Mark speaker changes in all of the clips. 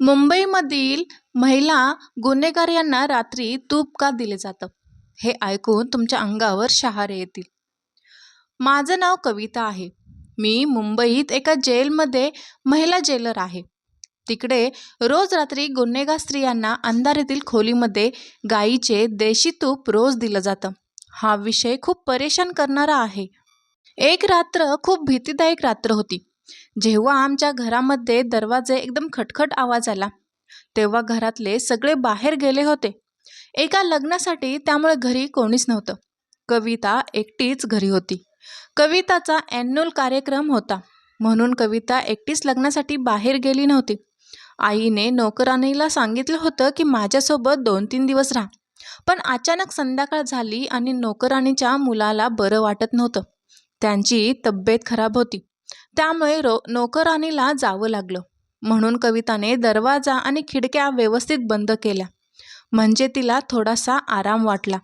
Speaker 1: मुंबईमधील महिला गुन्हेगार यांना रात्री तूप का दिले जातं? हे ऐकून तुमच्या अंगावर शहारे येतील. माझं नाव कविता आहे. मी मुंबईत एका जेलमध्ये महिला जेलर आहे. तिकडे रोज रात्री गुन्हेगार स्त्रियांना अंधारातील खोलीमध्ये गाईचे देशी तूप रोज दिलं जातं. हा विषय खूप परेशान करणारा आहे. एक रात्र खूप भीतीदायक रात्र होती. जेव्हा आमच्या घरामध्ये दरवाजे एकदम खटखट आवाज आला तेव्हा घरातले सगळे बाहेर गेले होते. एका लग्नासाठी त्यामुळे घरी कोणीच नव्हतं. कविता एकटीच घरी होती. कविताचा ॲन्युअल कार्यक्रम होता म्हणून कविता एकटीच लग्नासाठी बाहेर गेली नव्हती. आईने नोकराणीला सांगितलं होतं की माझ्यासोबत दोन तीन दिवस राहा. पण अचानक संध्याकाळ झाली आणि नोकराणीच्या मुलाला बरं वाटत नव्हतं. त्यांची तब्येत खराब होती. त्यामुळे रो नोकराणीला जावं लागलं. म्हणून कविताने दरवाजा आणि खिडक्या व्यवस्थित बंद केल्या. म्हणजे तिला थोडासा आराम वाटला.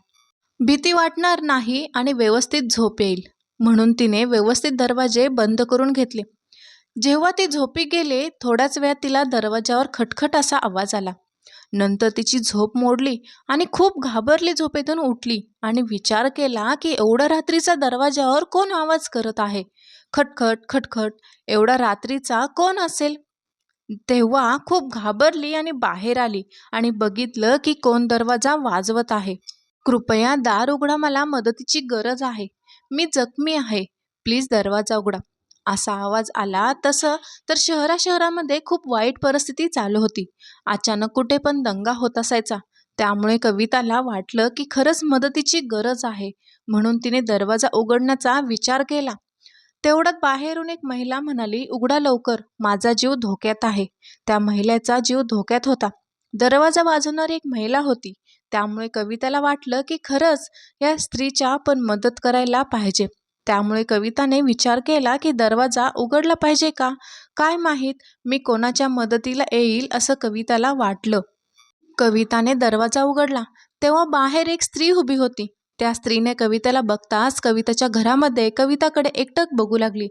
Speaker 1: भीती वाटणार नाही आणि व्यवस्थित झोप येईल. म्हणून तिने व्यवस्थित दरवाजे बंद करून घेतले. जेव्हा ती झोपी गेले थोड्याच वेळात तिला दरवाजावर खटखट असा आवाज आला. नंतर तिची झोप मोडली आणि खूप घाबरली झोपेतून उठली आणि विचार केला की एवढ्या रात्रीचा दरवाजावर कोण आवाज करत आहे? खटखट खटखट एवढा रात्रीचा कोण असेल? तेव्हा खूप घाबरली आणि बाहेर आली आणि बघितलं की कोण दरवाजा वाजवत आहे. कृपया दार उघडा मला मदतीची गरज आहे. मी जखमी आहे. प्लीज दरवाजा उघडा. असा आवाज आला तसं तर शहरा शहरामध्ये खूप वाईट परिस्थिती चालू होती. अचानक कुठे पण दंगा होत असायचा. त्यामुळे कविताला वाटलं की खरंच मदतीची गरज आहे. म्हणून तिने दरवाजा उघडण्याचा विचार केला. तेवढ्यात बाहेरून एक महिला म्हणाली उघडा लवकर माझा जीव धोक्यात आहे. त्या महिलेचा जीव धोक्यात होता. दरवाजा वाजवणारी एक महिला होती. त्यामुळे कविताला वाटलं की खरंच या स्त्रीच्या पण मदत करायला पाहिजे. त्यामुळे कविताने विचार केला की दरवाजा उघडला पाहिजे का? काय माहीत मी कोणाच्या मदतीला येईल असं कविताला वाटलं. कविताने दरवाजा उघडला. तेव्हा बाहेर एक स्त्री उभी होती. त्या स्त्रीने कवितेला बघताच कविताच्या घरामध्ये कविताकडे एकटक बघू लागली.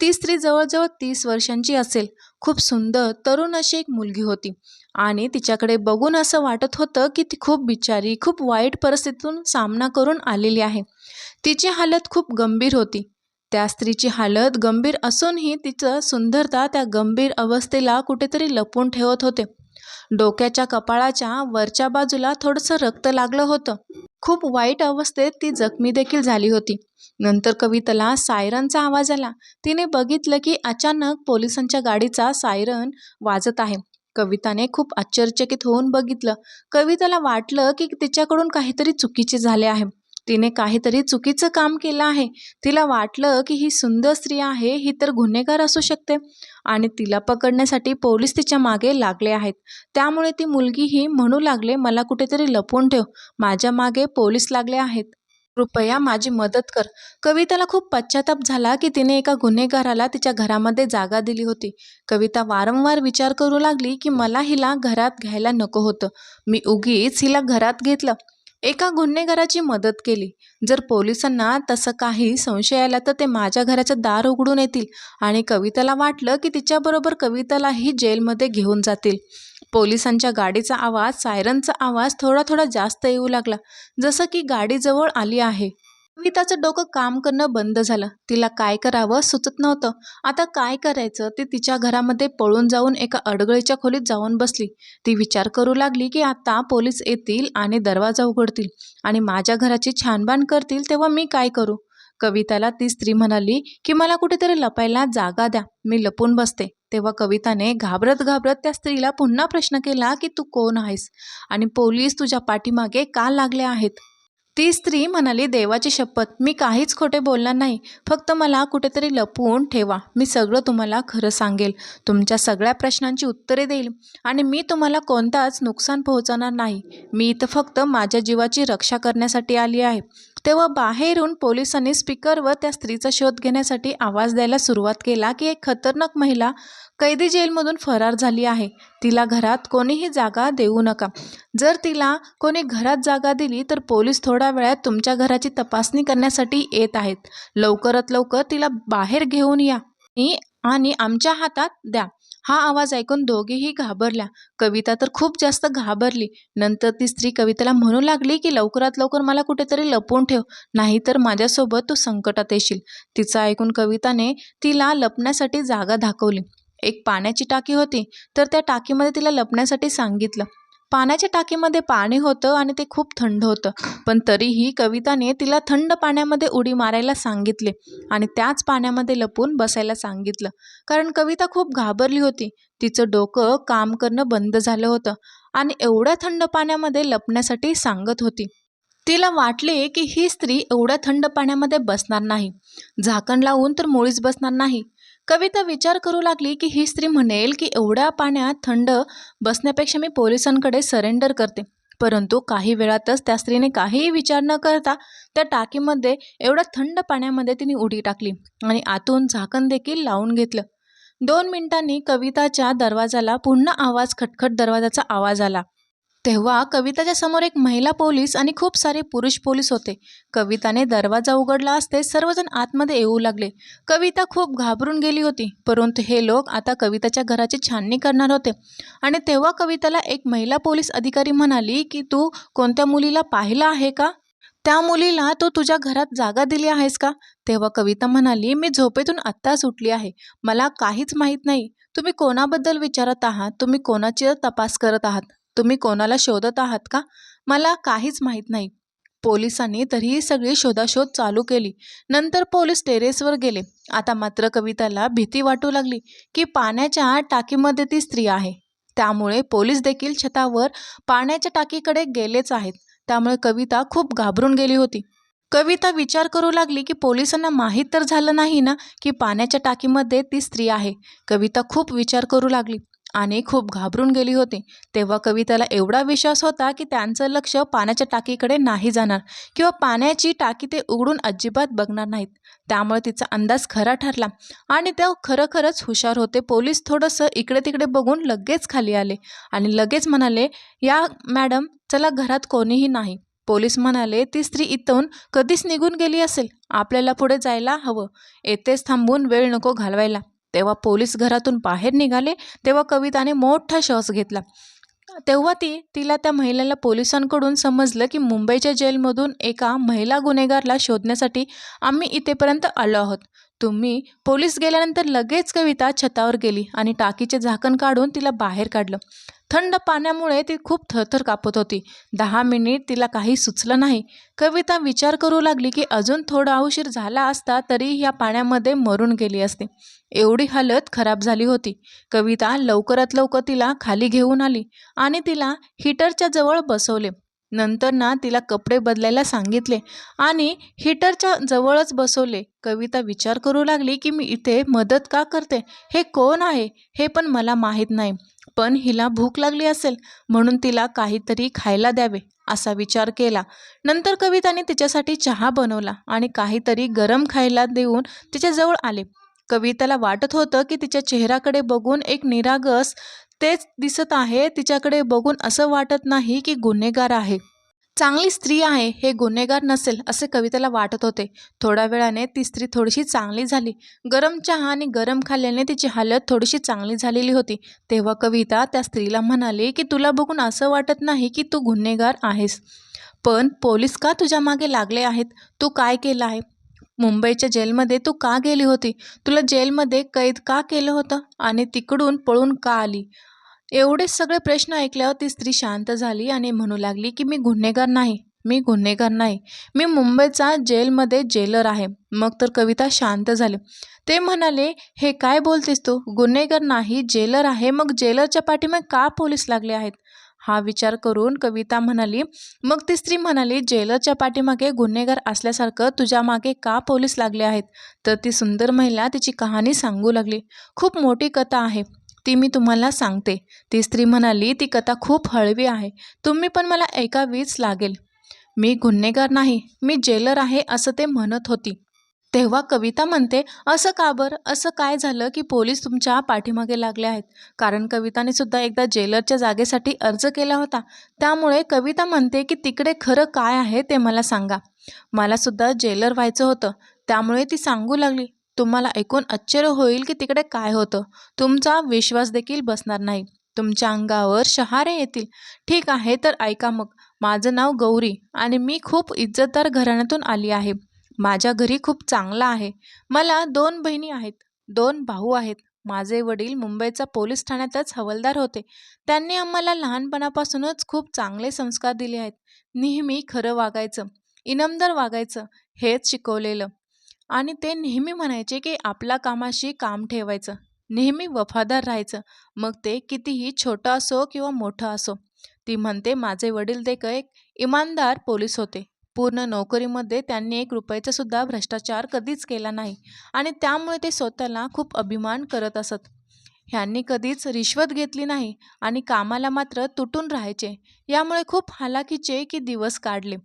Speaker 1: ती स्त्री जवळजवळ तीस वर्षांची असेल. खूप सुंदर तरुण अशी एक मुलगी होती. आणि तिच्याकडे बघून असं वाटत होतं की ती खूप बिचारी खूप वाईट परिस्थितीतून सामना करून आलेली आहे. तिची हालत खूप गंभीर होती. त्या स्त्रीची हालत गंभीर असूनही तिचं सुंदरता त्या गंभीर अवस्थेला कुठेतरी लपवून ठेवत होते. डोक्याच्या कपाळाच्या वरच्या बाजूला थोडंसं रक्त लागलं होतं. खूप वाईट अवस्थेत ती जखमी देखील झाली होती. नंतर कविताला सायरनचा आवाज आला. तिने बघितलं की अचानक पोलिसांच्या गाडीचा सायरन वाजत आहे. कविताने खूप आश्चर्यचकित होऊन बघितलं. कविताला वाटलं की तिच्याकडून काहीतरी चुकीचे झाले आहे. तिने काहीतरी चुकीचं काम केलं आहे. तिला वाटलं की ही सुंदर स्त्री आहे ही तर गुन्हेगार असू शकते. आणि तिला पकडण्यासाठी पोलीस तिच्यामागे लागले आहेत. त्यामुळे ती मुलगीही म्हणू लागले मला कुठेतरी लपवून ठेव. माझ्या मागे पोलीस लागले आहेत. कृपया माझी मदत कर. कविताला खूप पश्चाताप झाला की तिने एका गुन्हेगाराला तिच्या घरामध्ये जागा दिली होती. कविता वारंवार विचार करू लागली की मला हिला घरात घ्यायला नको होतं. मी उगीच हिला घरात घेतलं. एका गुन्हेगाराची मदत केली. जर पोलिसांना तसं काही संशय आला तर ते माझ्या घराचं दार उघडून येतील आणि कविताला वाटलं की तिच्याबरोबर कवितालाही जेलमध्ये घेऊन जातील. पोलिसांच्या गाडीचा आवाज सायरनचा आवाज थोडा थोडा जास्त येऊ लागला. जसं की गाडी जवळ आली आहे. कविताचं डोकं काम करणं बंद झालं. तिला काय करावं सुचत नव्हतं. आता काय करायचं ते तिच्या घरामध्ये पळून जाऊन एका अडगळीच्या खोलीत जाऊन बसली. ती विचार करू लागली की आता पोलीस येतील आणि दरवाजा उघडतील आणि माझ्या घराची छानबान करतील तेव्हा मी काय करू? कविताला ती स्त्री म्हणाली की मला कुठेतरी लपायला जागा द्या. मी लपून बसते. तेव्हा कविताने घाबरत घाबरत त्या स्त्रीला पुन्हा प्रश्न केला की तू कोण आहेस? आणि पोलीस तुझ्या पाठीमागे का लागले आहेत? ती स्त्री म्हणाली देवाची शपथ. मी काहीच खोटे बोलणार नाही. फक्त मला कुठेतरी लपवून ठेवा. मी सगळं तुम्हाला खरं सांगेल. तुमच्या सगळ्या प्रश्नांची उत्तरे देईल. आणि मी तुम्हाला कोणताच नुकसान पोहोचवणार नाही. मी इथं फक्त माझ्या जीवाची रक्षा करण्यासाठी आली आहे. तेव्हा बाहेरून पोलिसांनी स्पीकरवर त्या स्त्रीचा शोध घेण्यासाठी आवाज द्यायला सुरुवात केला की एक खतरनाक महिला कैदी जेलमधून फरार झाली आहे. तिला घरात कोणीही जागा देऊ नका. जर तिला कोणी घरात जागा दिली तर पोलीस थोड्या वेळात तुमच्या घराची तपासणी करण्यासाठी येत आहेत. लवकरात लवकर तिला बाहेर घेऊन या. आणि आमच्या हातात द्या. हा आवाज ऐकून दोघेही घाबरल्या. कविता तर खूप जास्त घाबरली. नंतर ती स्त्री कवितेला म्हणू लागली की लवकरात लवकर मला कुठेतरी लपवून ठेव. नाहीतर माझ्यासोबत तू संकटात येशील. तिचं ऐकून कविताने तिला लपण्यासाठी जागा दाखवली. एक पाण्याची टाकी होती तर त्या टाकीमध्ये तिला लपण्यासाठी सांगितलं. पाण्याच्या टाकीमध्ये पाणी होतं आणि ते खूप थंड होतं. पण तरीही कविताने तिला थंड पाण्यामध्ये उडी मारायला सांगितले आणि त्याच पाण्यामध्ये लपून बसायला सांगितलं. कारण कविता खूप घाबरली होती. तिचं डोकं काम करणं बंद झालं होतं आणि एवढ्या थंड पाण्यामध्ये लपण्यासाठी सांगत होती. तिला वाटले की ही स्त्री एवढ्या थंड पाण्यामध्ये बसणार नाही. झाकण लावून तर मुळीच बसणार नाही. कविता विचार करू लागली की ही स्त्री म्हणेल की एवढ्या पाण्यात थंड बसण्यापेक्षा मी पोलिसांकडे सरेंडर करते. परंतु काही वेळातच त्या स्त्रीने काहीही विचार न करता त्या टाकीमध्ये एवढ्या थंड पाण्यामध्ये तिने उडी टाकली आणि आतून झाकण देखील लावून घेतलं. दोन मिनिटांनी कविताच्या दरवाजाला पुन्हा आवाज खटखट दरवाजाचा आवाज आला. तेव्हा कविताच्या समोर एक महिला पोलीस आणि खूप सारे पुरुष पोलीस होते. कविताने दरवाजा उघडला असते सर्वजण आतमध्ये येऊ लागले. कविता खूप घाबरून गेली होती परंतु हे लोक आता कविताच्या घराची छाननी करणार होते. आणि तेव्हा कविताला एक महिला पोलीस अधिकारी म्हणाली की तू कोणत्या मुलीला पाहिलं आहे का? त्या मुलीला तू तुझ्या घरात जागा दिली आहेस का? तेव्हा कविता म्हणाली मी झोपेतून आत्ताच उठली आहे. मला काहीच माहीत नाही. तुम्ही कोणाबद्दल विचारत आहात? तुम्ही कोणाची तपास करत आहात? तुम्ही कोणाला शोधत आहात का? मला काहीच माहीत नाही. पोलिसांनी तरीही सगळी शोधाशोध चालू केली. नंतर पोलीस टेरेसवर गेले. आता मात्र कविताला भीती वाटू लागली की पाण्याच्या टाकीमध्ये ती स्त्री आहे. त्यामुळे पोलीस देखील छतावर पाण्याच्या टाकीकडे गेलेच आहेत. त्यामुळे कविता खूप घाबरून गेली होती. कविता विचार करू लागली की पोलिसांना माहीत तर झालं नाही ना की पाण्याच्या टाकीमध्ये ती स्त्री आहे. कविता खूप विचार करू लागली. आणि खूप घाबरून गेली होती. तेव्हा कविताला एवढा विश्वास होता की त्यांचं लक्ष पाण्याच्या टाकीकडे नाही जाणार किंवा पाण्याची टाकी ते उघडून अजिबात बघणार नाहीत. त्यामुळे तिचा अंदाज खरा ठरला आणि ते खरंखरच हुशार होते. पोलीस थोडंसं इकडे तिकडे बघून लगेच खाली आले आणि लगेच म्हणाले या मॅडम चला घरात कोणीही नाही. पोलीस म्हणाले ती स्त्री इथून कधीच निघून गेली असेल. आपल्याला पुढे जायला हवं. येथेच थांबून वेळ नको घालवायला. तेव्हा पोलीस घरातून बाहेर निघाले तेव्हा कविताने मोठा श्वास घेतला. तेव्हा ती तिला त्या महिलेला पोलिसांकडून समजलं की मुंबईच्या जेलमधून एका महिला गुन्हेगारला शोधण्यासाठी आम्ही इथेपर्यंत आलो आहोत. तुम्ही पोलीस गेल्यानंतर लगेच कविता छतावर गेली आणि टाकीचे झाकण काढून तिला बाहेर काढलं. थंड पाण्यामुळे ती खूप थरथर कापत होती. दहा मिनिट तिला काही सुचलं नाही. कविता विचार करू लागली की अजून थोडा उशीर झाला असता तरी या पाण्यामध्ये मरून गेली असते. एवढी हालत खराब झाली होती. कविता लवकरात लवकर तिला खाली घेऊन आली आणि तिला हीटरच्या जवळ बसवले. नंतर ना तिला कपडे बदलायला सांगितले आणि हीटरच्या जवळच बसवले. कविता विचार करू लागली की मी इथे मदत का करते? हे कोण आहे? हे पण मला माहीत नाही. पण हिला भूक लागली असेल म्हणून तिला काहीतरी खायला द्यावे असा विचार केला. नंतर कविताने तिच्यासाठी चहा बनवला आणि काहीतरी गरम खायला देऊन तिच्याजवळ आले. कविताला वाटत होतं की तिच्या चेहऱ्याकडे बघून एक निरागस तेच दिसत आहे तिच्याकडे बघून असं वाटत नाही की गुन्हेगार आहे. चांगली स्त्री आहे हे गुन्हेगार नसेल असे कवितेला वाटत होते. थोड्या वेळाने ती स्त्री थोडीशी चांगली झाली. गरम चहा आणि गरम खाल्ल्याने तिची हालत थोडीशी चांगली झालेली होती. तेव्हा कविता त्या स्त्रीला म्हणाली की तुला बघून असं वाटत नाही की तू गुन्हेगार आहेस. पण पोलीस का तुझ्या मागे लागले आहेत? तू काय केलं आहे? मुंबईच्या जेलमध्ये तू का गेली होती? तुला जेलमध्ये कैद का केलं होतं? आणि तिकडून पळून का आली? एवढे सगळे प्रश्न ऐकल्यावर ती स्त्री शांत झाली आणि म्हणू लागली की मी गुन्हेगार नाही मी गुन्हेगार नाही. मी मुंबईचा जेलमध्ये जेलर आहे. मग तर कविता शांत झाली. ते म्हणाले हे काय बोलतेस तू? गुन्हेगार नाही जेलर आहे. मग जेलरच्या पाठीमागे का पोलीस लागले आहेत? हा विचार करून कविता म्हणाली मग ती स्त्री म्हणाली जेलरच्या पाठीमागे गुन्हेगार असल्यासारखं तुझ्या मागे का पोलीस लागले आहेत? तर ती सुंदर महिला तिची कहाणी सांगू लागली. खूप मोठी कथा आहे. ती मी तुम्हाला सांगते. ती स्त्री म्हणाली ती कथा खूप हळवी आहे. तुम्ही पण मला ऐकावीच लागेल. मी गुन्हेगार नाही. मी जेलर आहे असं ते म्हणत होती. तेव्हा कविता म्हणते असं का बरं? असं काय झालं की पोलीस तुमच्या पाठीमागे लागले आहेत? कारण कविताने सुद्धा एकदा जेलरच्या जागेसाठी अर्ज केला होता. त्यामुळे कविता म्हणते की तिकडे खरं काय आहे ते मला सांगा. मला सुद्धा जेलर व्हायचं होतं. त्यामुळे ती सांगू लागली. तुम्हाला ऐकून आश्चर्य होईल की तिकडे काय होतं. तुमचा विश्वास देखील बसणार नाही. तुमच्या अंगावर शहारे येतील. ठीक आहे तर ऐका मग. माझं नाव गौरी आणि मी खूप इज्जतदार घराण्यातून आली आहे. माझ्या घरी खूप चांगला आहे. मला दोन बहिणी आहेत. दोन भाऊ आहेत. माझे वडील मुंबईचा पोलीस ठाण्यातच हवलदार होते. त्यांनी आम्हाला लहानपणापासूनच खूप चांगले संस्कार दिले आहेत. नेहमी खरं वागायचं इनामदार वागायचं हेच शिकवलेलं. आणि ते नेहमी म्हणायचे की आपल्या कामाशी काम ठेवायचं नेहमी वफादार राहायचं. मग ते कितीही छोटं असो किंवा मोठं असो ती म्हणते माझे वडील ते एक इमानदार पोलीस होते. पूर्ण नोकरीमध्ये त्यांनी एक रुपयाचा सुद्धा भ्रष्टाचार कधीच केला नाही आणि त्यामुळे ते स्वतःला खूप अभिमान करत असत. ह्यांनी कधीच रिश्वत घेतली नाही आणि कामाला मात्र तुटून राहायचे. यामुळे खूप हालाकीचे की दिवस काढले.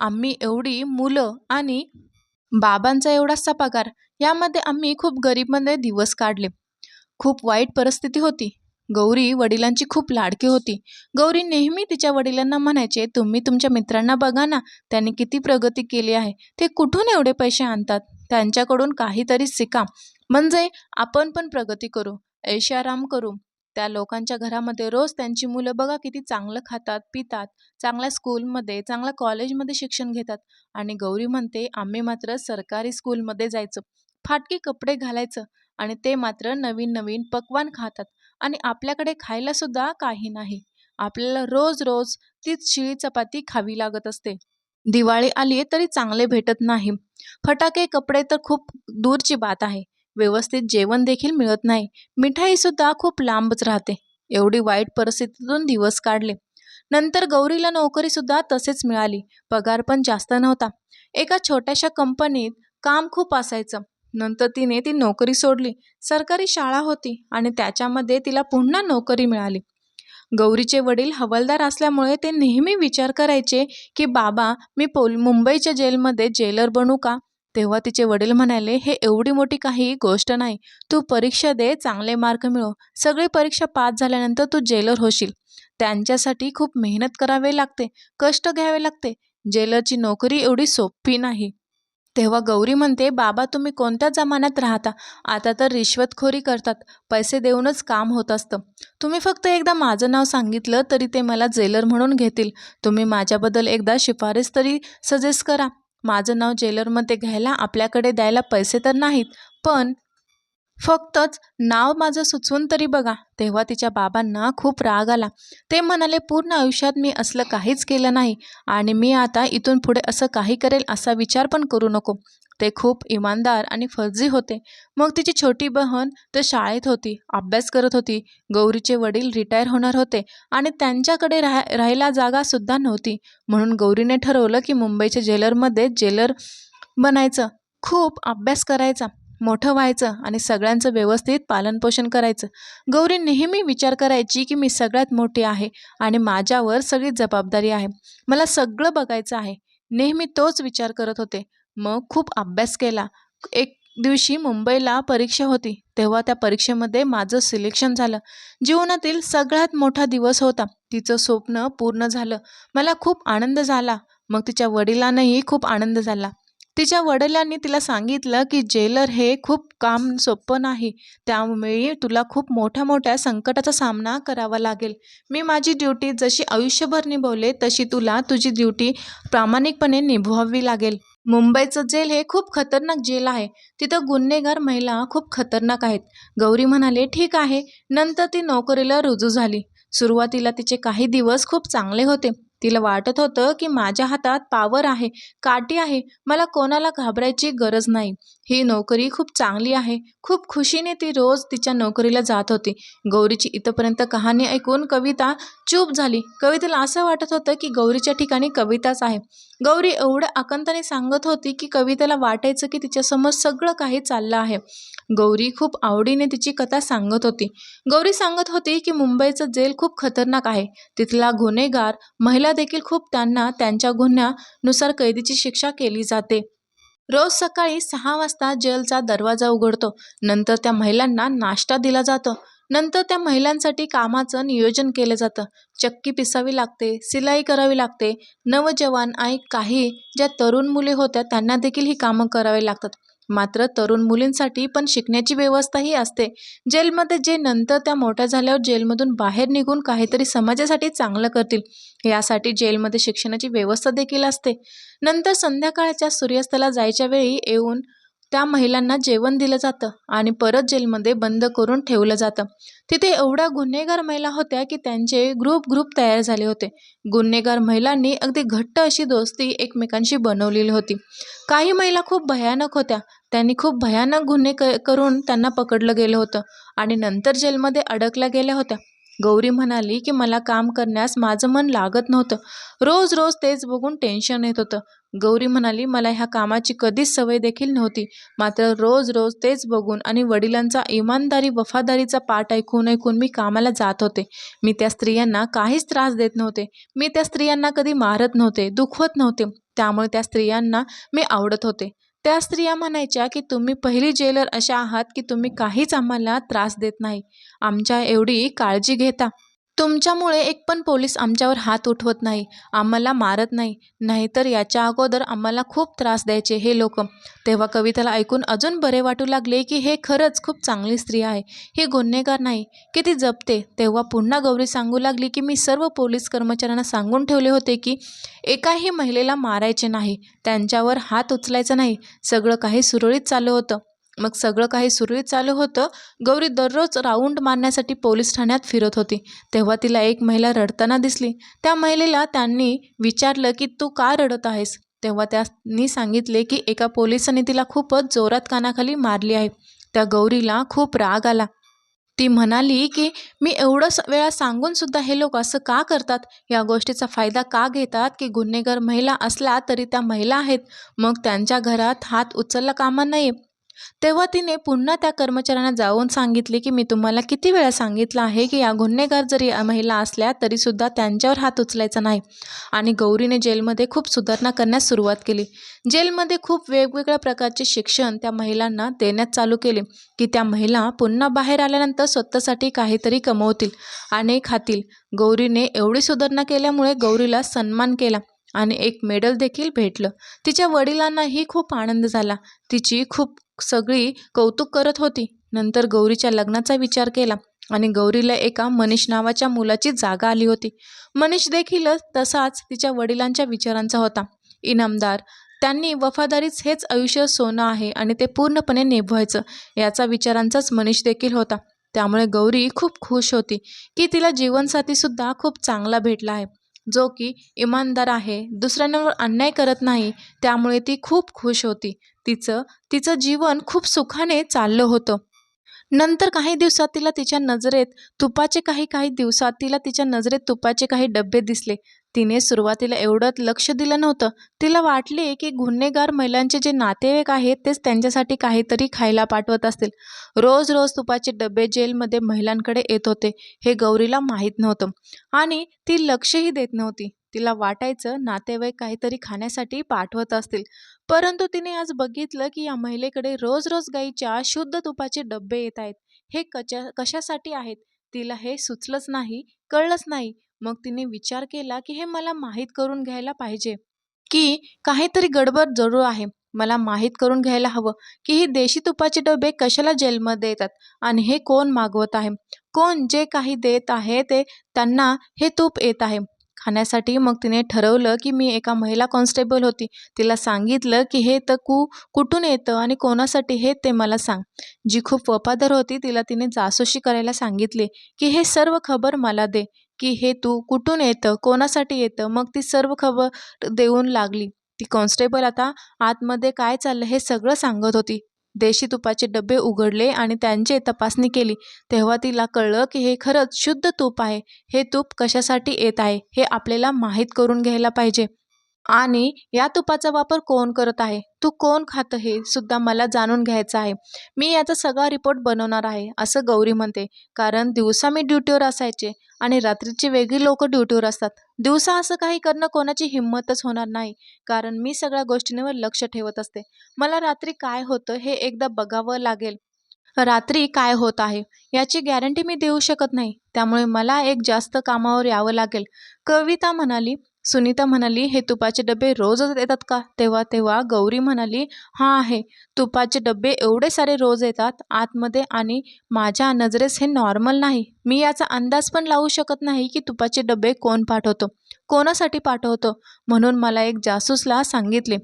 Speaker 1: आम्ही एवढी मुलं आणि बाबांचा एवढासा पगार. यामध्ये आम्ही खूप गरीबमध्ये दिवस काढले. खूप वाईट परिस्थिती होती. गौरी वडिलांची खूप लाडकी होती. गौरी नेहमी तिच्या वडिलांना म्हणायचे तुम्ही तुमच्या मित्रांना बघा ना त्यांनी किती प्रगती केली आहे. ते कुठून एवढे पैसे आणतात? त्यांच्याकडून काहीतरी शिका. म्हणजे आपण पण प्रगती करू. ऐशाराम करू. त्या लोकांच्या घरामध्ये रोज त्यांची मुलं बघा किती चांगलं खातात पितात चांगल्या स्कूलमध्ये चांगल्या कॉलेजमध्ये शिक्षण घेतात. आणि गौरी म्हणते आम्ही मात्र सरकारी स्कूलमध्ये जायचं. फाटके कपडे घालायचं आणि ते मात्र नवीन नवीन पक्वान खातात. आणि आपल्याकडे खायला सुद्धा काही नाही. आपल्याला रोज रोज तीच शिळी चपाती खावी लागत असते. दिवाळी आली तरी चांगले भेटत नाही. फटाके कपडे तर खूप दूरची बात आहे. व्यवस्थित जेवण देखील मिळत नाही. मिठाईसुद्धा खूप लांबच राहते. एवढी वाईट परिस्थितीतून दिवस काढले. नंतर गौरीला नोकरीसुद्धा तसेच मिळाली. पगार पण जास्त नव्हता. एका छोट्याशा कंपनीत काम खूप असायचं. नंतर तिने ती नोकरी सोडली. सरकारी शाळा होती आणि त्याच्यामध्ये तिला पुन्हा नोकरी मिळाली. गौरीचे वडील हवालदार असल्यामुळे ते नेहमी विचार करायचे की बाबा मी पोल मुंबईच्या जेलमध्ये जेलर बनू का? तेव्हा तिचे वडील म्हणाले हे एवढी मोठी काही गोष्ट नाही. तू परीक्षा दे चांगले मार्क मिळव सगळी परीक्षा पास झाल्यानंतर तू जेलर होशील. त्यांच्यासाठी खूप मेहनत करावे लागते कष्ट घ्यावे लागते. जेलरची नोकरी एवढी सोपी नाही. तेव्हा गौरी म्हणते बाबा तुम्ही कोणत्या जमान्यात राहता? आता तर रिश्वतखोरी करतात. पैसे देऊनच काम होत असतं. तुम्ही फक्त एकदा माझं नाव सांगितलं तरी ते मला जेलर म्हणून घेतील. तुम्ही माझ्याबद्दल एकदा शिफारस तरी सजेस्ट करा. माझं नाव जेलरमध्ये घ्यायला आपल्याकडे द्यायला पैसे तर नाहीत पण फक्तच नाव माझं सुचवून तरी बघा. तेव्हा तिच्या बाबांना खूप राग आला. ते म्हणाले पूर्ण आयुष्यात मी असलं काहीच केलं नाही आणि मी आता इथून पुढे असं काही करेल असा विचार पण करू नको. ते खूप इमानदार आणि फर्जी होते. मग तिची छोटी बहन तर शाळेत होती अभ्यास करत होती गौरीचे वडील रिटायर होणार होते आणि त्यांच्याकडे राह राहायला जागासुद्धा नव्हती. म्हणून गौरीने ठरवलं की मुंबईच्या जेलरमध्ये जेलर बनायचं खूप अभ्यास करायचा. मोठं व्हायचं आणि सगळ्यांचं व्यवस्थित पालनपोषण करायचं. गौरी नेहमी विचार करायची की मी सगळ्यात मोठी आहे आणि माझ्यावर सगळी जबाबदारी आहे. मला सगळं बघायचं आहे. नेहमी तोच विचार करत होते. मग खूप अभ्यास केला. एक दिवशी मुंबईला परीक्षा होती. तेव्हा त्या परीक्षेमध्ये माझं सिलेक्शन झालं. जीवनातील सगळ्यात मोठा दिवस होता. तिचं स्वप्न पूर्ण झालं. मला खूप आनंद झाला. मग तिच्या वडिलांनाही खूप आनंद झाला. तिच्या वडिलांनी तिला सांगितलं की जेलर हे खूप काम सोपं नाही. त्यामुळे तुला खूप मोठ्या मोठ्या संकटाचा सामना करावा लागेल. मी माझी ड्युटी जशी आयुष्यभर निभवले तशी तुला तुझी ड्युटी प्रामाणिकपणे निभवावी लागेल. मुंबईचं जेल हे खूप खतरनाक जेल आहे. तिथं गुन्हेगार महिला खूप खतरनाक आहेत. गौरी म्हणाले ठीक आहे. नंतर ती नोकरीला रुजू झाली. सुरुवातीला तिचे काही दिवस खूप चांगले होते. तिला वाटत होतं की माझ्या हातात पावर आहे काठी आहे. मला कोणाला घाबरायची गरज नाही. ही नोकरी खूप चांगली आहे. खूप खुशीने ती रोज तिच्या नोकरीला जात होती. गौरीची इथंपर्यंत कहाणी ऐकून कविता चूप झाली. कवितेला असं वाटत होतं की गौरीच्या ठिकाणी कविताच आहे. गौरी एवढं आकंताने सांगत होती की कवितेला वाटायचं की तिच्यासमोर सगळं काही चाललं आहे. गौरी खूप आवडीने तिची कथा सांगत होती. गौरी सांगत होती की मुंबईचं जेल खूप खतरनाक आहे. तिथला गुन्हेगार महिला देखील खूप त्यांना त्यांच्या गुन्ह्यानुसार कैदीची शिक्षा केली जाते. रोज सकाळी सहा वाजता जेलचा दरवाजा उघडतो. नंतर त्या महिलांना नाश्ता दिला जातो. नंतर त्या महिलांसाठी कामाचं नियोजन केलं जातं. चक्की पिसावी लागते सिलाई करावी लागते. नवजवान आणि काही ज्या तरुण मुले होत्या त्यांना देखील ही कामं करावी लागतात. मात्र तरुण मुलींसाठी पण शिकण्याची व्यवस्थाही असते. जेलमध्ये जे नंतर त्या मोठ्या झाल्यावर जेलमधून बाहेर निघून काहीतरी समाजासाठी चांगलं करतील यासाठी जेलमध्ये शिक्षणाची व्यवस्था देखील असते. नंतर संध्याकाळच्या सूर्यास्ताला जायच्या वेळी येऊन त्या महिलांना जेवण दिलं जातं आणि परत जेलमध्ये बंद करून ठेवलं जातं. तिथे एवढ्या गुन्हेगार महिला होत्या की त्यांचे ग्रुप ग्रुप तयार झाले होते. गुन्हेगार महिलांनी अगदी घट्ट अशी दोस्ती एकमेकांशी बनवलेली होती. काही महिला खूप भयानक होत्या. त्यांनी खूप भयानक गुन्हे क करून त्यांना पकडलं गेलं होतं आणि नंतर जेलमध्ये अडकल्या गेल्या होत्या. गौरी म्हणाली की मला काम करण्यास माझं मन लागत नव्हतं. रोज रोज तेच बघून टेन्शन येत होतं. गौरी म्हणाली मला ह्या कामाची कधीच सवय देखील नव्हती. मात्र रोज रोज तेच बघून आणि वडिलांचा इमानदारी वफादारीचा पाठ ऐकून ऐकून मी कामाला जात होते. मी त्या स्त्रियांना काहीच त्रास देत नव्हते. मी त्या स्त्रियांना कधी मारत नव्हते दुखवत नव्हते. त्यामुळे त्या स्त्रियांना मी आवडत होते. त्या स्त्रिया म्हणायच्या की तुम्ही पहिली जेलर अशा आहात की तुम्ही काहीच आम्हाला त्रास देत नाही. आमच्या एवढी काळजी घेता. तुमच्यामुळे एक पण पोलीस आमच्यावर हात उठवत नाही. आम्हाला मारत नाही. नाहीतर याच्या अगोदर आम्हाला खूप त्रास द्यायचे हे लोक. तेव्हा कविताला ऐकून अजून बरे वाटू लागले की हे खरंच खूप चांगली स्त्री आहे. ही गुन्हेगार नाही. की ती जपते. तेव्हा पुन्हा गौरी सांगू लागली की मी सर्व पोलीस कर्मचाऱ्यांना सांगून ठेवले होते की एकाही महिलेला मारायचे नाही. त्यांच्यावर हात उचलायचा नाही. सगळं काही सुरळीत चालू होतं. मग सगळं काही सुरळीत चालू होतं. गौरी दररोज राऊंड मारण्यासाठी पोलीस ठाण्यात फिरत होती. तेव्हा तिला एक महिला रडताना दिसली. त्या महिलेला त्यांनी विचारलं की तू का रडत आहेस? तेव्हा त्यांनी सांगितले की एका पोलिसाने तिला खूपच जोरात कानाखाली मारली आहे. त्या गौरीला खूप राग आला. ती म्हणाली की मी एवढं स वेळा सांगूनसुद्धा हे लोक असं का करतात? या गोष्टीचा फायदा का घेतात की गुन्हेगार महिला असला तरी त्या महिला आहेत. मग त्यांच्या घरात हात उचलला कामा नये. तेव्हा तिने पुन्हा त्या कर्मचाऱ्यांना जाऊन सांगितले की मी तुम्हाला किती वेळा सांगितलं आहे की या गुन्हेगार जरी महिला असल्या तरीसुद्धा त्यांच्यावर हात उचलायचा नाही. आणि गौरीने जेलमध्ये खूप सुधारणा करण्यास सुरुवात केली. जेलमध्ये खूप वेगवेगळ्या प्रकारचे शिक्षण त्या महिलांना देण्यात चालू केले की त्या महिला पुन्हा बाहेर आल्यानंतर स्वतःसाठी काहीतरी कमवतील आणि खातील. गौरीने एवढी सुधारणा केल्यामुळे गौरीला सन्मान केला आणि एक मेडल देखील भेटलं. तिच्या वडिलांनाही खूप आनंद झाला. तिची खूप सगळी कौतुक करत होती. नंतर गौरीच्या लग्नाचा विचार केला आणि गौरीला एका मनीष नावाच्या मुलाची जागा आली होती. मनीष देखील तसाच तिच्या वडिलांच्या विचारांचा होता. इनामदार त्यांनी वफादारीच हेच आयुष्य सोनं आहे आणि ते पूर्णपणे निभवायचं याचा विचारांचाच मनीष देखील होता. त्यामुळे गौरी खूप खुश होती की तिला जीवनसाथीसुद्धा खूप चांगला भेटला आहे. जो की इमानदार आहे दुसऱ्यांवर अन्याय करत नाही त्यामुळे ती खूप खुश होती. तिचं तिचं जीवन खूप सुखाने चाललं होतं. नंतर काही दिवसात तिला तिच्या नजरेत तुपाचे काही काही दिवसात तिला तिच्या नजरेत तुपाचे काही डबे दिसले. तिने सुरुवातीला एवढं लक्ष दिलं नव्हतं. तिला वाटले की गुन्हेगार महिलांचे जे नातेवाईक आहेत तेच त्यांच्यासाठी काहीतरी खायला पाठवत असतील. रोज रोज तुपाचे डबे जेलमध्ये महिलांकडे येत होते हे गौरीला माहीत नव्हतं. आणि ती लक्षही देत नव्हती. तिला वाटायचं नातेवाईक काहीतरी खाण्यासाठी पाठवत असतील. परंतु तिने आज बघितलं की या महिलेकडे रोज रोज गाईच्या शुद्ध तुपाचे डबे येत आहेत. हे कच्या कशासाठी आहेत? तिला हे सुचलंच नाही कळलंच नाही. मग तिने विचार केला की हे मला माहीत करून घ्यायला पाहिजे. की काहीतरी गडबड जरूर आहे. मला माहीत करून घ्यायला हवं की ही देशी तुपाचे डबे कशाला जेलमध्ये येतात आणि हे कोण मागवत आहे? कोण जे काही देत आहे ते त्यांना हे तूप येत आहे. खाण्यासाठी. मग तिने ठरवलं की मी एका महिला कॉन्स्टेबल होती. तिला सांगितलं की हे तर कु कुठून येतं आणि कोणासाठी हे ते मला सांग. जी खूप वफादार होती तिला तिने जासूशी करायला सांगितले की हे सर्व खबर मला दे की हे तू कुठून येतं कोणासाठी येतं. मग ती सर्व खबर देऊन लागली. ती कॉन्स्टेबल आता आतमध्ये काय चाललं हे सगळं सांगत होती. देशी तुपाचे डबे उघडले आणि त्यांची तपासणी केली. तेव्हा तिला कळलं की हे खरंच शुद्ध तूप आहे. हे तूप कशासाठी येत आहे हे आपल्याला माहीत करून घ्यायला पाहिजे. आणि या तुपाचा वापर कोण करत आहे? तू कोण खातं हे सुद्धा मला जाणून घ्यायचं आहे. मी याचा सगळा रिपोर्ट बनवणार आहे असं गौरी म्हणते. कारण दिवसा मी ड्युटीवर असायचे आणि रात्रीची वेगळी लोक ड्युटीवर असतात. दिवसा असं काही करणं कोणाची हिंमतच होणार नाही कारण मी सगळ्या गोष्टींवर लक्ष ठेवत असते. मला रात्री काय होतं हे एकदा बघावं लागेल. रात्री काय होत आहे याची गॅरंटी मी देऊ शकत नाही. त्यामुळे मला एक जास्त कामावर यावं लागेल. कविता म्हणाली सुनीता म्हणाली हे तुपाचे डबे रोजच येतात का? तेव्हा तेव्हा गौरी म्हणाली हां आहे. तुपाचे डबे एवढे सारे रोज येतात आतमध्ये आणि माझ्या नजरेस हे नॉर्मल नाही. मी याचा अंदाज पण लावू शकत नाही की तुपाचे डबे कोण पाठवतो कोणासाठी पाठवतो. म्हणून मला एक जासूसला सांगितले.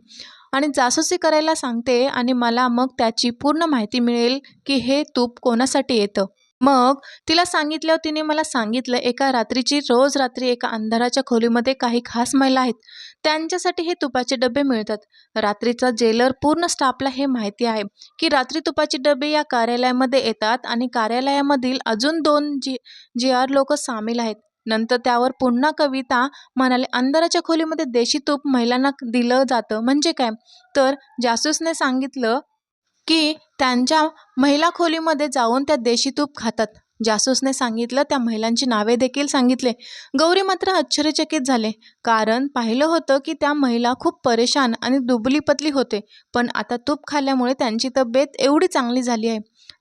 Speaker 1: आणि जासूसी करायला सांगते आणि मला मग त्याची पूर्ण माहिती मिळेल की हे तूप कोणासाठी येतं. मग तिला सांगितल्यावर तिने मला सांगितलं एका रात्रीची रोज रात्री एका अंधाराच्या खोलीमध्ये काही खास महिला आहेत. त्यांच्यासाठी हे तुपाचे डबे मिळतात. रात्रीचा जेलर पूर्ण स्टाफला हे माहिती आहे की रात्री तुपाचे डबे या कार्यालयामध्ये येतात आणि कार्यालयामधील अजून दोन जी जी आर लोक सामील आहेत. नंतर त्यावर पुन्हा कविता म्हणाले अंधाराच्या खोलीमध्ये देशी तूप महिलांना दिलं जातं. म्हणजे काय? तर जासूसने सांगितलं की त्यांच्या महिला खोलीमध्ये जाऊन त्या देशी तूप खातात. जासूसने सांगितलं त्या महिलांची नावे देखील सांगितले. गौरी मात्र आश्चर्यचकित झाले. कारण पाहिलं होतं की त्या महिला खूप परेशान आणि दुबली पतली होते. पण आता तूप खाल्ल्यामुळे त्यांची तब्येत एवढी चांगली झाली आहे.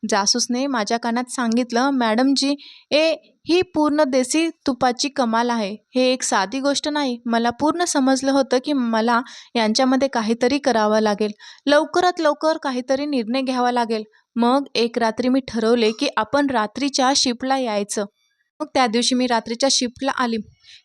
Speaker 1: जासूसने माझ्या कानात सांगितलं मॅडमजी ए ही पूर्ण देसी तुपाची कमाल आहे. हे एक साधी गोष्ट नाही. मला पूर्ण समजलं होतं की मला यांच्यामध्ये काहीतरी करावं लागेल. लवकरात लवकर काहीतरी निर्णय घ्यावा लागेल. मग एक रात्री मी ठरवले की आपण रात्रीच्या शिपला यायचं. मग त्या दिवशी मी रात्रीच्या शिफ्टला आली.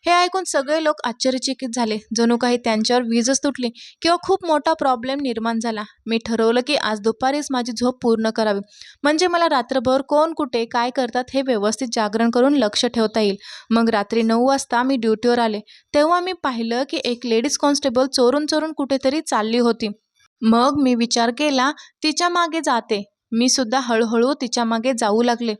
Speaker 1: हे ऐकून सगळे लोक आश्चर्यचकित झाले. जणू काही त्यांच्यावर वीजच तुटली किंवा खूप मोठा प्रॉब्लेम निर्माण झाला. मी ठरवलं की आज दुपारीच माझी झोप पूर्ण करावी. म्हणजे मला रात्रभर कोण कुठे काय करतात हे व्यवस्थित जागरण करून लक्ष ठेवता येईल. मग रात्री नऊ वाजता मी ड्युटीवर आले. तेव्हा मी पाहिलं की एक लेडीज कॉन्स्टेबल चोरून चोरून कुठेतरी चालली होती. मग मी विचार केला तिच्यामागे जाते. मी सुद्धा हळूहळू तिच्यामागे जाऊ लागले.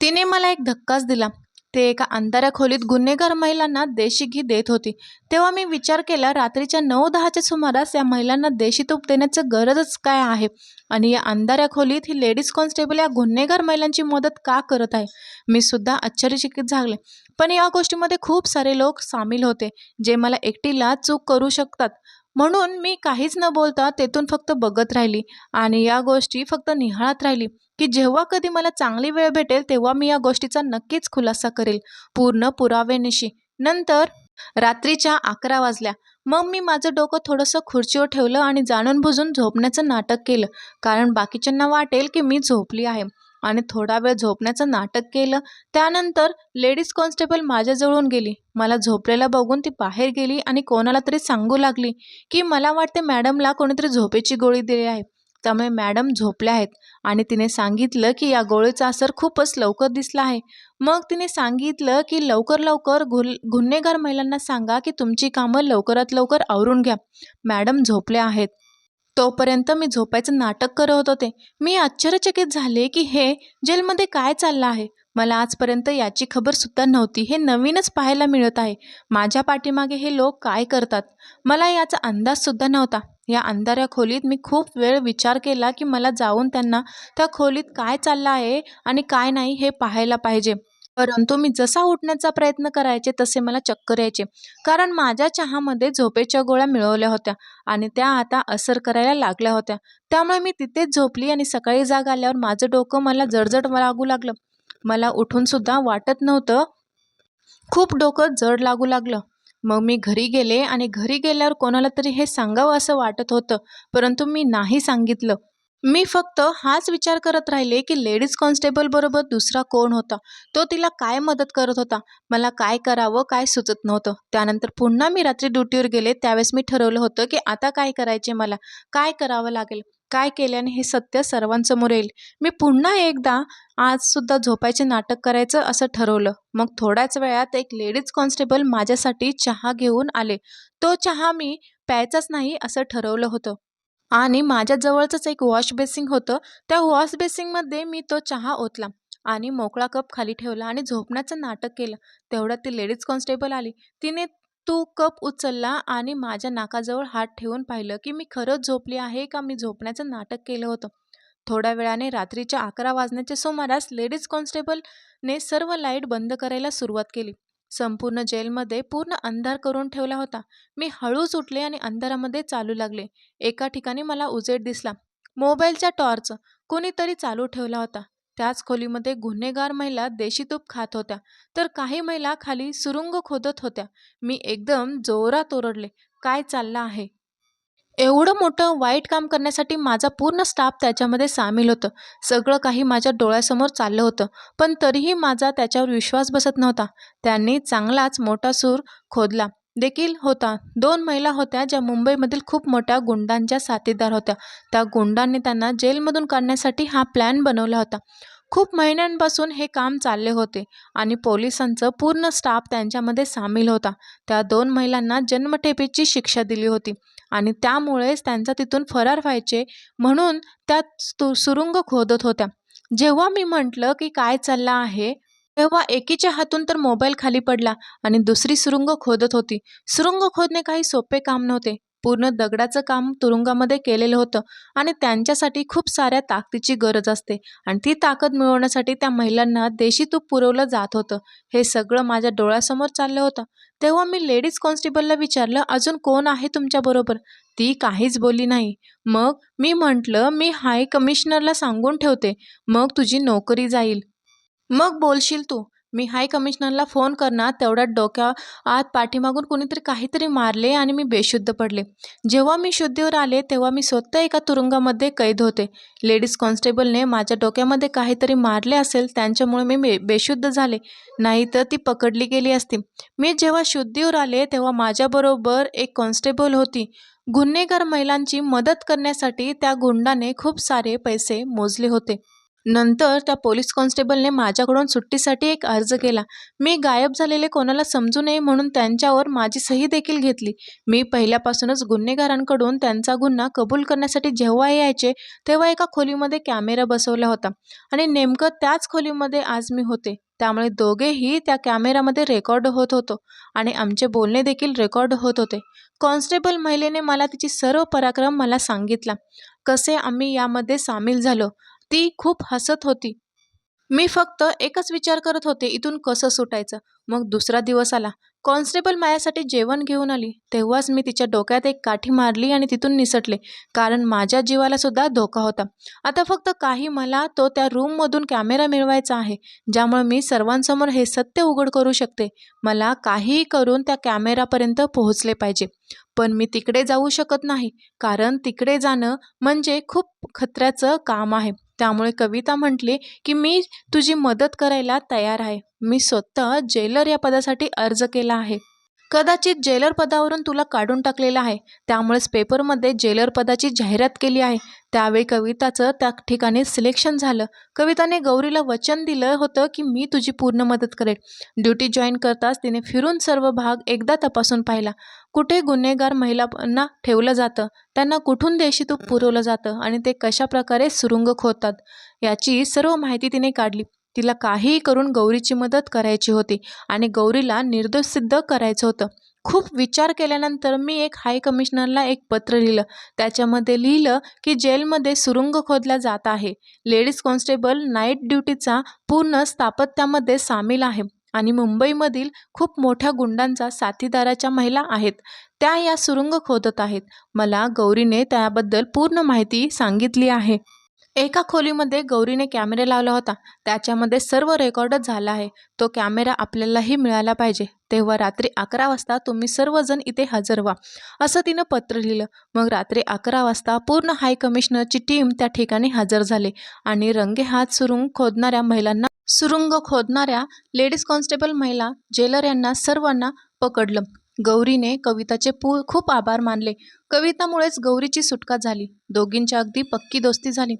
Speaker 1: तिने मला एक धक्काच दिला. ते एका अंधाऱ्या खोलीत गुन्हेगार महिलांना देशी घी देत होती. तेव्हा मी विचार केला रात्रीच्या नऊ दहाच्या सुमारास या महिलांना देशी तूप देण्याचं गरजच काय आहे? आणि या अंधाऱ्या खोलीत ही लेडीज कॉन्स्टेबल या गुन्हेगार महिलांची मदत का करत आहे? मी सुद्धा आश्चर्यचकित झाले. पण या गोष्टीमध्ये खूप सारे लोक सामील होते जे मला एकटीला चूक करू शकतात. म्हणून मी काहीच न बोलता तेथून फक्त बघत राहिली आणि या गोष्टी फक्त निहाळत राहिली की जेव्हा कधी मला चांगली वेळ भेटेल तेव्हा मी या गोष्टीचा नक्कीच खुलासा करेल. पूर्ण पुरावेनिशी नंतर रात्रीच्या अकरा वाजल्या. मग मी माझं डोकं थोडंसं खुर्चीवर ठेवलं आणि जाणून बुजून झोपण्याचं नाटक केलं. कारण बाकीच्यांना वाटेल की मी झोपली आहे. आणि थोडा वेळ झोपण्याचं नाटक केलं त्यानंतर लेडीज कॉन्स्टेबल माझ्याजवळून गेली. मला झोपलेला बघून ती बाहेर गेली आणि कोणाला तरी सांगू लागली की मला वाटते मॅडमला कोणीतरी झोपेची गोळी दिली आहे. त्यामुळे मॅडम झोपल्या आहेत आणि तिने सांगितलं की या गोळीचा असर खूपच लवकर दिसला आहे. मग तिने सांगितलं की लवकर लवकर गुल गुन्हेगार महिलांना सांगा की तुमची कामं लवकरात लवकर आवरून घ्या. मॅडम झोपल्या आहेत. तोपर्यंत मी झोपायचं नाटक करत होते. मी आश्चर्यचकित झाले की हे जेलमध्ये काय चाललं आहे? मला आजपर्यंत याची खबरसुद्धा नव्हती. हे नवीनच पाहायला मिळत आहे. माझ्या पाठीमागे हे लोक काय करतात? मला याचा अंदाजसुद्धा नव्हता. या अंधाऱ्या खोलीत मी खूप वेळ विचार केला की मला जाऊन त्यांना त्या खोलीत काय चाललं आहे आणि काय नाही हे पाहायला पाहिजे. परंतु मी जसा उठण्याचा प्रयत्न करायचे तसे मला चक्कर यायचे. कारण माझ्या चहामध्ये झोपेच्या गोळ्या मिळवल्या होत्या आणि त्या आता असर करायला लागल्या होत्या. त्यामुळे मी तिथेच झोपली आणि सकाळी जाग आल्यावर माझं डोकं मला जडजड लागू लागलं. मला उठूनसुद्धा वाटत नव्हतं. खूप डोकं जड लागू लागलं. मग मी घरी गेले आणि घरी गेल्यावर कोणाला तरी हे सांगावं असं वाटत होतं. परंतु मी नाही सांगितलं. मी फक्त हाच विचार करत राहिले की लेडीज कॉन्स्टेबल बरोबर दुसरा कोण होता? तो तिला काय मदत करत होता? मला काय करावं काय सुचत नव्हतं. त्यानंतर पुन्हा मी रात्री ड्युटीवर गेले. त्यावेळेस मी ठरवलं होतं की आता काय करायचे मला? काय करावं लागेल? काय केल्याने हे सत्य सर्वांसमोर येईल? मी पुन्हा एकदा आजसुद्धा झोपायचे नाटक करायचं असं ठरवलं. मग थोड्याच वेळात एक लेडीज कॉन्स्टेबल माझ्यासाठी चहा घेऊन आले. तो चहा मी प्यायचाच नाही असं ठरवलं होतं. आणि माझ्याजवळचंच एक वॉश बेसिंग होतं. त्या वॉश बेसिंगमध्ये मी तो चहा ओतला आणि मोकळा कप खाली ठेवला आणि झोपण्याचं नाटक केलं. तेवढ्यात ती लेडीज कॉन्स्टेबल आली. तिने तो कप उचलला आणि माझ्या नाकाजवळ हात ठेवून पाहिलं की मी खरंच झोपली आहे का? मी झोपण्याचं नाटक केलं होतं. थोड्या वेळाने रात्रीच्या अकरा वाजण्याच्या सुमारास लेडीज कॉन्स्टेबलने सर्व लाइट बंद करायला सुरुवात केली. संपूर्ण जेलमध्ये पूर्ण अंधार करून ठेवला होता. मी हळूच उठले आणि अंधारामध्ये चालू लागले. एका ठिकाणी मला उजेड दिसला. मोबाईलचा टॉर्च कोणीतरी चालू ठेवला होता. त्याच खोलीमध्ये गुन्हेगार महिला देशी तूप खात होत्या. तर काही महिला खाली सुरुंग खोदत होत्या. मी एकदम जोरात ओरडले काय चाललं आहे? एवढं मोठं वाईट काम करण्यासाठी माझा पूर्ण स्टाफ त्याच्यामध्ये सामील होतं. सगळं काही माझ्या डोळ्यासमोर चाललं होतं पण तरीही माझा त्याच्यावर विश्वास बसत नव्हता. त्यांनी चांगलाच मोठा सूर खोदला. देखील होता. दोन महिला होत्या ज्या मुंबईमधील खूप मोठ्या गुंडांच्या साथीदार होत्या. त्या गुंडांनी त्यांना जेलमधून काढण्यासाठी हा प्लॅन बनवला होता. खूप महिन्यांपासून हे काम चालले होते आणि पोलिसांचं पूर्ण स्टाफ त्यांच्यामध्ये सामील होता. त्या दोन महिलांना जन्मठेपेची शिक्षा दिली होती आणि त्यामुळेच त्यांचा तिथून फरार व्हायचे म्हणून त्या सुरुंग खोदत होत्या. जेव्हा मी म्हटलं की काय चाललं आहे तेव्हा एकीच्या हातून तर मोबाईल खाली पडला आणि दुसरी सुरुंग खोदत होती. सुरुंग खोदणे काही सोपे काम नव्हते. पूर्ण दगडाचं काम तुरुंगामध्ये केलेलं होतं आणि त्यांच्यासाठी खूप साऱ्या ताकदीची गरज असते. आणि ती ताकद मिळवण्यासाठी त्या महिलांना देशी तूप पुरवलं जात होतं. हे सगळं माझ्या डोळ्यासमोर चाललं होतं. तेव्हा मी लेडीज कॉन्स्टेबलला विचारलं अजून कोण आहे तुमच्याबरोबर ती काहीच बोलली नाही. मग मी म्हटलं मी हाय कमिशनरला सांगून ठेवते. मग तुझी नोकरी जाईल. मग बोलशील तू. मी हाय कमिशनरला फोन करणार तेवढ्यात डोक्या आत पाठीमागून कोणीतरी काहीतरी मारले आणि मी बेशुद्ध पडले. जेव्हा मी शुद्धीवर आले तेव्हा मी स्वतः एका तुरुंगामध्ये कैद होते. लेडीज कॉन्स्टेबलने माझ्या डोक्यामध्ये काहीतरी मारले असेल त्यांच्यामुळे मी बे बेशुद्ध झाले. नाही तर ती पकडली गेली असती. मी जेव्हा शुद्धीवर आले तेव्हा माझ्याबरोबर एक कॉन्स्टेबल होती. गुन्हेगार महिलांची मदत करण्यासाठी त्या गुंडाने खूप सारे पैसे मोजले होते. नंतर त्या पोलीस कॉन्स्टेबलने माझ्याकडून सुट्टीसाठी एक अर्ज केला. मी गायब झालेले कोणाला समजू नये म्हणून त्यांच्यावर माझी सही देखील घेतली. मी पहिल्यापासूनच गुन्हेगारांकडून त्यांचा गुन्हा कबूल करण्यासाठी जेव्हा यायचे तेव्हा एका खोलीमध्ये कॅमेरा बसवला होता आणि नेमकं त्याच खोलीमध्ये आज मी होते. त्यामुळे दोघेही त्या कॅमेरामध्ये रेकॉर्ड होत होतो आणि आमचे बोलणे देखील रेकॉर्ड होत होते. कॉन्स्टेबल महिलेने मला तिची सर्व पराक्रम मला सांगितला. कसे आम्ही यामध्ये सामील झालो? ती खूप हसत होती. मी फक्त एकच विचार करत होते इथून कसं सुटायचं? मग दुसरा दिवस आला. कॉन्स्टेबल माझ्यासाठी जेवण घेऊन आली. तेव्हाच मी तिच्या डोक्यात एक काठी मारली आणि तिथून निसटले कारण माझ्या जीवाला सुद्धा धोका होता. आता फक्त काही मला तो त्या रूममधून कॅमेरा मिळवायचा आहे ज्यामुळे मी सर्वांसमोर हे सत्य उघड करू शकते. मला काहीही करून त्या कॅमेरापर्यंत पोहोचले पाहिजे. पण मी तिकडे जाऊ शकत नाही कारण तिकडे जाणं म्हणजे खूप खतऱ्याचं काम आहे. त्यामुळे कविता म्हटली की मी तुझी मदत करायला तयार आहे. मी स्वतः जेलर या पदासाठी अर्ज केला आहे. कदाचित जेलर पदावरून तुला काढून टाकलेलं आहे. त्यामुळेच पेपरमध्ये जेलर पदाची जाहिरात केली आहे. त्यावेळी कविताचं त्या ठिकाणी सिलेक्शन झालं. कविताने गौरीला वचन दिलं होतं की मी तुझी पूर्ण मदत करेल. ड्युटी जॉईन करताच तिने फिरून सर्व भाग एकदा तपासून पाहिला. कुठे गुन्हेगार महिलांना ठेवलं जातं? त्यांना कुठून देशी तूप पुरवलं जातं? आणि ते कशाप्रकारे सुरुंग खोदतात याची सर्व माहिती तिने काढली. तिला काहीही करून गौरीची मदत करायची होती आणि गौरीला निर्दोष सिद्ध करायचं होतं. खूप विचार केल्यानंतर मी एक हाय कमिशनरला एक पत्र लिहिलं. त्याच्यामध्ये लिहिलं की जेलमध्ये सुरुंग खोदला जात आहे. लेडीज कॉन्स्टेबल नाईट ड्युटीचा पूर्ण स्थापत्यामध्ये सामील आहे आणि मुंबईमधील खूप मोठ्या गुंडांचा साथीदाराच्या महिला आहेत. त्या या सुरुंग खोदत आहेत. मला गौरीने त्याबद्दल पूर्ण माहिती सांगितली आहे. एका खोलीमध्ये गौरीने कॅमेरा लावला होता. त्याच्यामध्ये सर्व रेकॉर्डच झाला आहे. तो कॅमेरा आपल्यालाही मिळाला पाहिजे. तेव्हा रात्री अकरा वाजता तुम्ही सर्वजण इथे हजर व्हा असं तिनं पत्र लिहिलं. मग रात्री अकरा वाजता पूर्ण हाय कमिशनरची टीम त्या ठिकाणी हजर झाले आणि रंगे हात सुरुंग खोदणाऱ्या महिलांना सुरुंग खोदणाऱ्या लेडीज कॉन्स्टेबल महिला जेलर यांना सर्वांना पकडलं. गौरीने कविताचे पू खूप आभार मानले. कवितामुळेच गौरीची सुटका झाली. दोघींच्या अगदी पक्की दोस्ती झाली.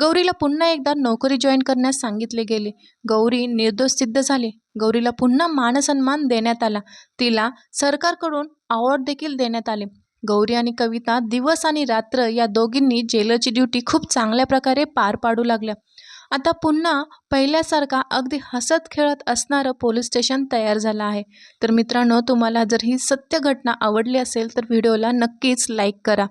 Speaker 1: गौरीला पुन्हा एकदा नोकरी जॉईन करण्यास सांगितले गेले. गौरी निर्दोष सिद्ध झाली. गौरीला पुन्हा मानसन्मान देण्यात आला. तिला सरकारकडून अवॉर्ड देखील देण्यात आले. गौरी आणि कविता दिवस आणि रात्र या दोघींनी जेलरची ड्युटी खूप चांगल्या प्रकारे पार पाडू लागल्या. आता पुन्हा पहिल्यासारखा अगदी हसत खेळत असणारं पोलीस स्टेशन तयार झालं आहे. तर मित्रांनो तुम्हाला जर ही सत्य घटना आवडली असेल तर व्हिडिओला नक्कीच लाईक करा.